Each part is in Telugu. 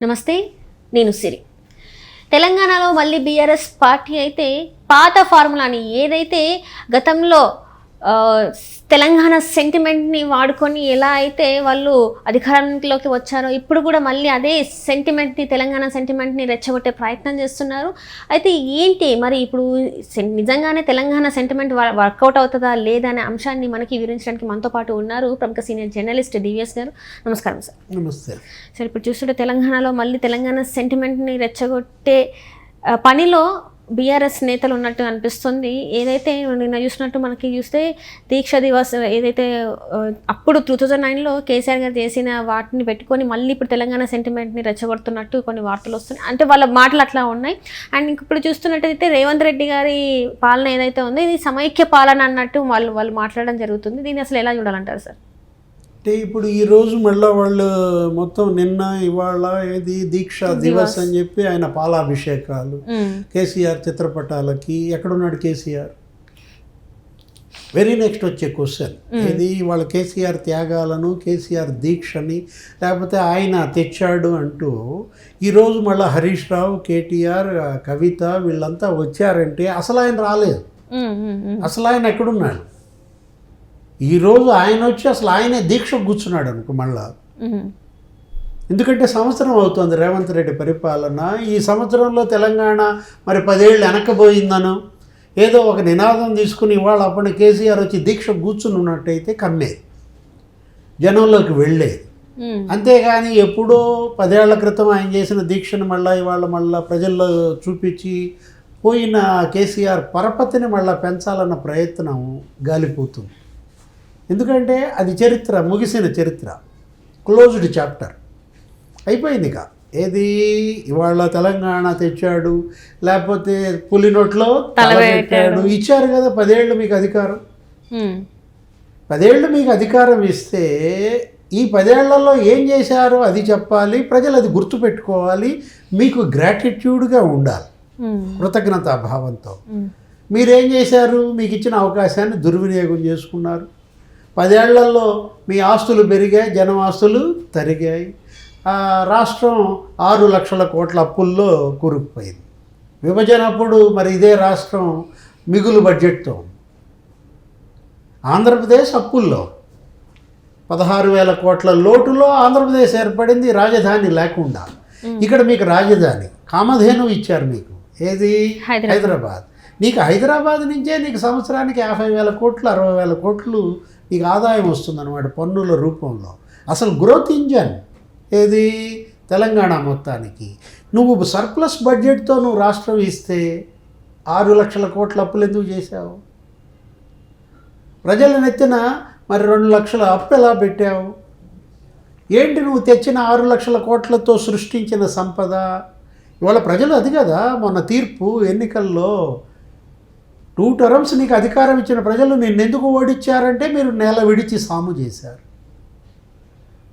నమస్తే నేను సిరి. తెలంగాణలో మళ్ళీ బీఆర్ఎస్ పార్టీ అయితే పాత ఫార్ములాని ఏదైతే గతంలో తెలంగాణ సెంటిమెంట్ని వాడుకొని ఎలా అయితే వాళ్ళు అధికారంలోకి వచ్చారో ఇప్పుడు కూడా మళ్ళీ అదే సెంటిమెంట్ని తెలంగాణ సెంటిమెంట్ని రెచ్చగొట్టే ప్రయత్నం చేస్తున్నారు. అయితే ఏంటి మరి ఇప్పుడు నిజంగానే తెలంగాణ సెంటిమెంట్ వర్కౌట్ అవుతుందా లేదా అనే అంశాన్ని మనకి వివరించడానికి మనతో పాటు ఉన్నారు ప్రముఖ సీనియర్ జర్నలిస్ట్ డివిఎస్ గారు. నమస్కారం సార్. నమస్తే. సరే ఇప్పుడు చూస్తుంటే తెలంగాణలో మళ్ళీ తెలంగాణ సెంటిమెంట్ని రెచ్చగొట్టే పనిలో బీఆర్ఎస్ నేతలు ఉన్నట్టు అనిపిస్తుంది. ఏదైతే నిన్న చూసినట్టు మనకి చూస్తే దీక్ష దివస్ ఏదైతే అప్పుడు టూ థౌజండ్ నైన్లో కేసీఆర్ గారు చేసిన వాటిని పెట్టుకొని మళ్ళీ ఇప్పుడు తెలంగాణ సెంటిమెంట్ని రెచ్చగొడుతున్నట్టు కొన్ని వార్తలు వస్తున్నాయి. అంటే వాళ్ళ మాటలు అట్లా ఉన్నాయి. అండ్ ఇంక ఇప్పుడు చూస్తున్నట్టయితే రేవంత్ రెడ్డి గారి పాలన ఏదైతే ఉందో ఇది సమైక్య పాలన అన్నట్టు వాళ్ళు వాళ్ళు మాట్లాడడం జరుగుతుంది. దీన్ని అసలు ఎలా చూడాలంటారు సార్? అంటే ఇప్పుడు ఈ రోజు మళ్ళీ వాళ్ళు మొత్తం నిన్న ఇవాళ ఏది దీక్ష దివస్ అని చెప్పి ఆయన పాలాభిషేకాలు. కేసీఆర్ చిత్రపటాలకి ఎక్కడున్నాడు కేసీఆర్? వెరీ నెక్స్ట్ వచ్చే క్వశ్చన్. ఇది వాళ్ళ కేసీఆర్ త్యాగాలను కేసీఆర్ దీక్షని లేకపోతే ఆయన తెచ్చాడు అంటూ ఈరోజు మళ్ళీ హరీష్ రావు కేటీఆర్ కవిత వీళ్ళంతా వచ్చారంటే అసలు ఆయన రాలేదు. అసలు ఆయన ఎక్కడున్నాడు? ఈరోజు ఆయన వచ్చి అసలు ఆయనే దీక్ష కూర్చున్నాడు అనుకో మళ్ళా. ఎందుకంటే సంవత్సరం అవుతుంది రేవంత్ రెడ్డి పరిపాలన. ఈ సంవత్సరంలో తెలంగాణ మరి పదేళ్ళు వెనకబోయిందనో. ఏదో ఒక నినాదం తీసుకుని ఇవాళ అప్పుడు కేసీఆర్ వచ్చి దీక్ష కూర్చుని ఉన్నట్టయితే కమ్మేది జనంలోకి వెళ్ళేది. అంతేగాని ఎప్పుడో పదేళ్ళ క్రితం ఆయన చేసిన దీక్షను మళ్ళీ ఇవాళ మళ్ళీ ప్రజల్లో చూపించి పోయిన కేసీఆర్ పరపతిని మళ్ళీ పెంచాలన్న ప్రయత్నం గాలిపోతుంది. ఎందుకంటే అది చరిత్ర ముగిసిన చరిత్ర. క్లోజ్డ్ చాప్టర్ అయిపోయింది ఇక. ఏది? ఇవాళ తెలంగాణ తెచ్చాడు లేకపోతే పులి నోట్లో తల పెట్టాడు. ఇచ్చారు కదా పదేళ్ళు మీకు అధికారం. పదేళ్ళు మీకు అధికారం ఇస్తే ఈ పదేళ్ళలో ఏం చేశారో అది చెప్పాలి ప్రజలు అది గుర్తుపెట్టుకోవాలి మీకు గ్రాటిట్యూడ్గా ఉండాలి. కృతజ్ఞతా భావంతో. మీరేం చేశారు? మీకు ఇచ్చిన అవకాశాన్ని దుర్వినియోగం చేసుకున్నారు. పదేళ్ళలో మీ ఆస్తులు పెరిగాయి జనం ఆస్తులు తరిగాయి రాష్ట్రం ఆరు లక్షల కోట్ల అప్పుల్లో కూరుకుపోయింది. విభజన అప్పుడు మరి ఇదే రాష్ట్రం మిగులు బడ్జెట్తో. ఆంధ్రప్రదేశ్ అప్పుల్లో పదహారు వేల కోట్ల లోటులో ఆంధ్రప్రదేశ్ ఏర్పడింది రాజధాని లేకుండా. ఇక్కడ మీకు రాజధాని కామధేను ఇచ్చారు మీకు. ఏది. హైదరాబాద్. నీకు హైదరాబాద్ నుంచే నీకు సంవత్సరానికి యాభై వేల కోట్లు అరవై వేల కోట్లు నీకు ఆదాయం వస్తుందన్నమాట పన్నుల రూపంలో. అసలు గ్రోత్ ఇంజన్ ఏది? తెలంగాణ మొత్తానికి. నువ్వు సర్ప్లస్ బడ్జెట్తో నువ్వు రాష్ట్రం ఇస్తే ఆరు లక్షల కోట్ల అప్పులు ఎందుకు చేశావు? ప్రజల నెత్తిన మరి రెండు లక్షల అప్పు ఎలా పెట్టావు? ఏంటి నువ్వు తెచ్చిన ఆరు లక్షల కోట్లతో సృష్టించిన సంపద? ఇవాళ ప్రజలు అది కదా మొన్న తీర్పు ఎన్నికల్లో టూ టర్మ్స్ నీకు అధికారం ఇచ్చిన ప్రజలు నిన్నెందుకు ఓడించారంటే మీరు నేల విడిచి సాము చేశారు.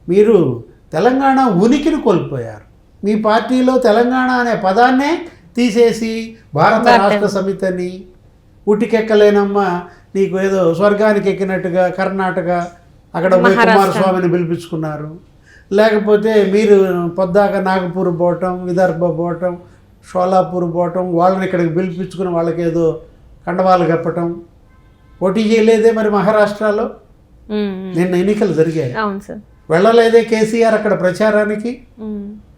మీరు తెలంగాణ ఉనికిని కోల్పోయారు. మీ పార్టీలో తెలంగాణ అనే పదాన్నే తీసేసి భారత రాష్ట్ర సమితిని ఉటికెక్కలేనమ్మ నీకు ఏదో స్వర్గానికి ఎక్కినట్టుగా కర్ణాటక అక్కడ కుమారస్వామిని పిలిపించుకున్నారు. లేకపోతే మీరు పొద్దాక నాగపూర్ పోవటం విదర్భ పోవటం షోలాపూర్ పోవటం వాళ్ళని ఇక్కడికి పిలిపించుకుని వాళ్ళకి ఏదో కండవాలు కప్పటం పోటీ చేయలేదే మరి మహారాష్ట్రలో. నిన్న ఎన్నికలు జరిగాయి. అవును సార్. వెళ్ళలేదే కేసీఆర్ అక్కడ ప్రచారానికి.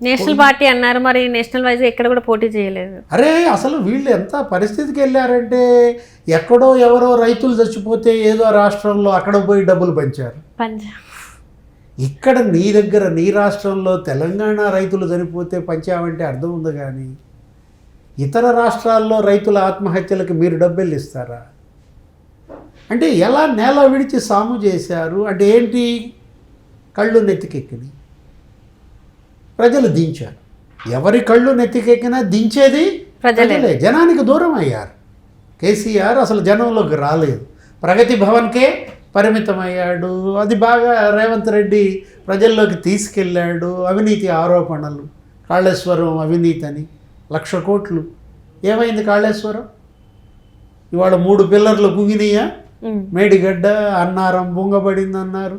నేషనల్ పార్టీ అన్నారు మరి నేషనల్ వైజ్ ఎక్కడ కూడా పోటీ చేయలేదు. అరే అసలు వీళ్ళు ఎంత పరిస్థితికి వెళ్ళారంటే ఎక్కడో ఎవరో రైతులు చచ్చిపోతే ఏదో రాష్ట్రంలో అక్కడ పోయి డబ్బులు పంచారు. ఇక్కడ నీ దగ్గర నీ రాష్ట్రంలో తెలంగాణ రైతులు చనిపోతే పంచామంటే అర్థం ఉంది కానీ? ఇతర రాష్ట్రాల్లో రైతుల ఆత్మహత్యలకు మీరు డబ్బులు ఇస్తారా? అంటే ఎలా నేల విడిచి సాము చేశారు? అంటే ఏంటి? కళ్ళు నెత్తికెక్కినాయి ప్రజలు దించారు. ఎవరి కళ్ళు నెత్తికెక్కినా దించేది ప్రజలే. ప్రజలే. జనానికి దూరం అయ్యారు. కేసీఆర్ అసలు జనంలోకి రాలేదు. ప్రగతి భవన్కే పరిమితమయ్యాడు. అది బాగా రేవంత్ రెడ్డి ప్రజల్లోకి తీసుకెళ్ళాడు. అవినీతి ఆరోపణలు. కాళేశ్వరం అవినీతి అని లక్ష కోట్లు. ఏమైంది కాళేశ్వరం? ఇవాళ మూడు పిల్లర్లు కుంగినాయా ఉమ్. మేడిగడ్డ అన్నారం బొంగబడింది అన్నారు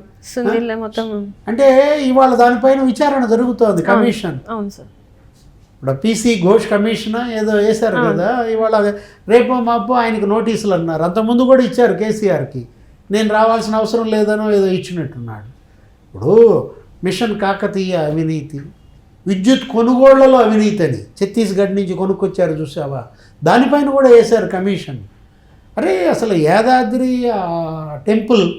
అంటే ఇవాళ దానిపైన విచారణ జరుగుతోంది కమిషన్. ఇప్పుడు పీసీ ఘోష్ కమిషన్ ఏదో వేశారు కదా ఇవాళ రేపో మాపో ఆయనకి నోటీసులు అన్నారు. అంతకుముందు కూడా ఇచ్చారు కేసీఆర్కి. నేను రావాల్సిన అవసరం లేదనో ఏదో ఇచ్చినట్టున్నాడు. ఇప్పుడు మిషన్ కాకతీయ అవినీతి. విద్యుత్ కొనుగోళ్ళలో అవినీతి అని. ఛత్తీస్గఢ్ నుంచి కొనుక్కొచ్చారు చూసావా? దానిపైన కూడా వేశారు కమిషన్. అరే అసలు యాదాద్రి టెంపుల్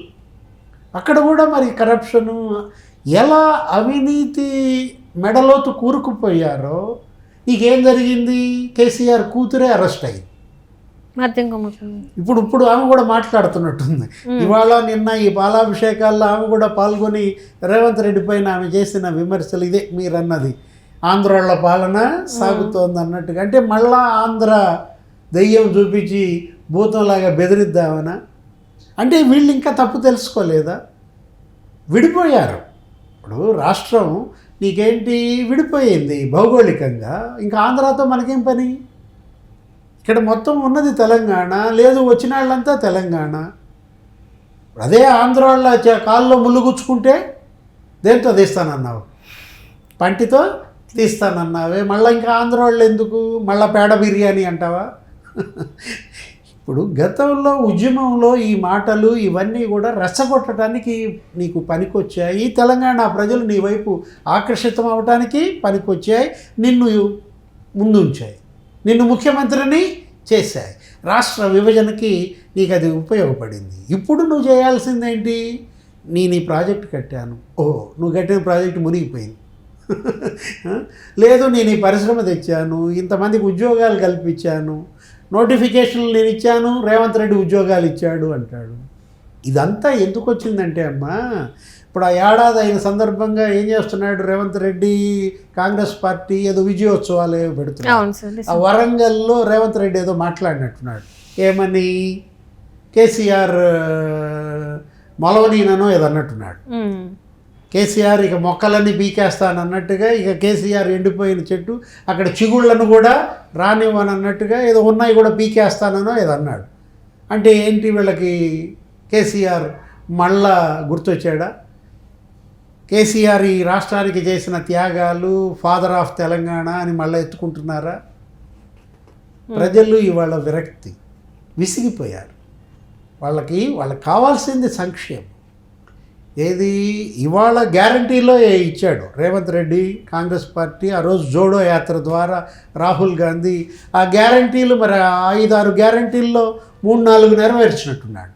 అక్కడ కూడా మరి కరప్షను ఎలా అవినీతి మెడలోతు కూరుకుపోయారో నీకేం జరిగింది? కేసీఆర్ కూతురే అరెస్ట్ అయింది. ఇప్పుడు ఇప్పుడు ఆమె కూడా మాట్లాడుతున్నట్టుంది. ఇవాళ నిన్న ఈ పాలాభిషేకాల్లో ఆమె కూడా పాల్గొని రేవంత్ రెడ్డి పైన ఆమె చేసిన విమర్శలు ఇదే మీరన్నది. ఆంధ్రోళ్ళ పాలన సాగుతోంది అన్నట్టుగా. అంటే మళ్ళా ఆంధ్ర దెయ్యం చూపించి భూతంలాగా బెదిరిద్దామనా? అంటే వీళ్ళు ఇంకా తప్పు తెలుసుకోలేదా? విడిపోయారు. ఇప్పుడు రాష్ట్రం నీకేంటి? విడిపోయింది భౌగోళికంగా. ఇంకా ఆంధ్రాతో మనకేం పని? ఇక్కడ మొత్తం ఉన్నది తెలంగాణ లేదు వచ్చిన వాళ్ళంతా తెలంగాణ. అదే ఆంధ్ర వాళ్ళ కాల్లో ముళ్ళుగుచ్చుకుంటే దేంతో తీస్తానన్నావు? పంటితో తీస్తానన్నావే. మళ్ళీ ఇంకా ఆంధ్ర వాళ్ళు ఎందుకు? మళ్ళీ పేడ బిర్యానీ అంటావా? ఇప్పుడు గతంలో ఉద్యమంలో ఈ మాటలు ఇవన్నీ కూడా రెచ్చగొట్టడానికి నీకు పనికొచ్చాయి. తెలంగాణ ప్రజలు నీ వైపు ఆకర్షితం అవడానికి పనికొచ్చాయి. నిన్ను ముందుంచాయి. నిన్ను ముఖ్యమంత్రిని చేశాయి. రాష్ట్ర విభజనకి నీకు అది ఉపయోగపడింది. ఇప్పుడు నువ్వు చేయాల్సిందేంటి? నేను ఈ ప్రాజెక్ట్ కట్టాను. ఓ నువ్వు కట్టిన ప్రాజెక్ట్ మునిగిపోయింది. లేదు నేను ఈ పరిశ్రమ తెచ్చాను ఇంతమందికి ఉద్యోగాలు కల్పించాను నోటిఫికేషన్లు నేను ఇచ్చాను రేవంత్ రెడ్డి ఉద్యోగాలు ఇచ్చాడు అంటాడు. ఇదంతా ఎందుకు వచ్చిందంటే అమ్మా ఇప్పుడు ఆ ఏడాది అయిన సందర్భంగా ఏం చేస్తున్నాడు రేవంత్ రెడ్డి? కాంగ్రెస్ పార్టీ ఏదో విజయోత్సవాలు ఏవో పెడుతున్నాడు ఆ వరంగల్లో రేవంత్ రెడ్డి ఏదో మాట్లాడినట్టున్నాడు. ఏమని? కేసీఆర్ మొలవనీనో ఏదో అన్నట్టున్నాడు. కేసీఆర్ ఇక మొక్కలన్నీ పీకేస్తానన్నట్టుగా ఇక కేసీఆర్ ఎండిపోయిన చెట్టు అక్కడ చిగుళ్ళను కూడా రానివ్వనన్నట్టుగా ఏదో ఉన్నాయి కూడా పీకేస్తాననో ఏదో అన్నాడు. అంటే ఏంటి వీళ్ళకి? కేసీఆర్ మళ్ళా గుర్తొచ్చాడా? కేసీఆర్ ఈ రాష్ట్రానికి చేసిన త్యాగాలు ఫాదర్ ఆఫ్ తెలంగాణ అని మళ్ళీ ఎత్తుకుంటున్నారా? ప్రజలు ఇవాళ విరక్తి విసిగిపోయారు. వాళ్ళకి వాళ్ళకి కావాల్సింది సంక్షేమం. ఏది ఇవాళ గ్యారంటీలో ఇచ్చాడు? రేవంత్ రెడ్డి కాంగ్రెస్ పార్టీ ఆ రోజు జోడో యాత్ర ద్వారా రాహుల్ గాంధీ ఆ గ్యారంటీలు మరి ఐదు ఐదారు గ్యారంటీల్లో మూడు నాలుగు నెరవేర్చినట్టున్నాడు.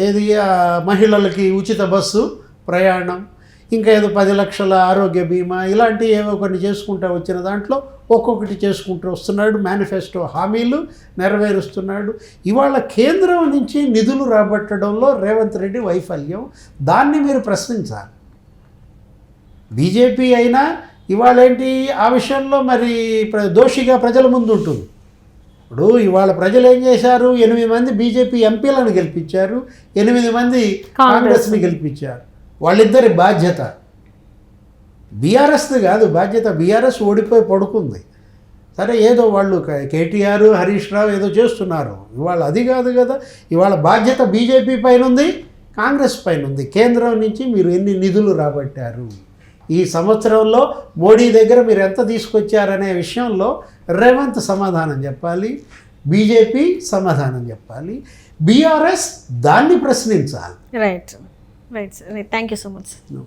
ఏది ఆ మహిళలకి ఉచిత బస్సు ప్రయాణం ఇంకా ఏదో పది లక్షల ఆరోగ్య బీమా ఇలాంటివి ఏవో కొన్ని చేసుకుంటూ వచ్చిన దాంట్లో ఒక్కొక్కటి చేసుకుంటూ వస్తున్నాడు మేనిఫెస్టో హామీలు నెరవేరుస్తున్నాడు. ఇవాళ కేంద్రం నుంచి నిధులు రాబట్టడంలో రేవంత్ రెడ్డి వైఫల్యం. దాన్ని మీరు ప్రశ్నించాలి. బీజేపీ అయినా ఇవాళ ఏంటి ఆ విషయంలో మరి దోషిగా ప్రజల ముందు ఉంటుంది. ఇప్పుడు ఇవాళ ప్రజలు ఏం చేశారు? ఎనిమిది మంది బీజేపీ ఎంపీలను గెలిపించారు. ఎనిమిది మంది కాంగ్రెస్ని గెలిపించారు. వాళ్ళిద్దరి బాధ్యత. బీఆర్ఎస్ది కాదు బాధ్యత బీఆర్ఎస్ ఓడిపోయి పడుకుంది. సరే ఏదో వాళ్ళు కేటీఆర్ హరీష్ రావు ఏదో చేస్తున్నారు. ఇవాళ అది కాదు కదా. ఇవాళ బాధ్యత బీజేపీ పైన ఉంది కాంగ్రెస్ పైన ఉంది కేంద్రం నుంచి మీరు ఎన్ని నిధులు రాబట్టారు? ఈ సంవత్సరంలో మోడీ దగ్గర మీరు ఎంత తీసుకొచ్చారనే విషయంలో రేవంత్ సమాధానం చెప్పాలి బీజేపీ సమాధానం చెప్పాలి. బీఆర్ఎస్ దాన్ని ప్రశ్నించాలి. Right Right, sir. Right. Thank you so much. No.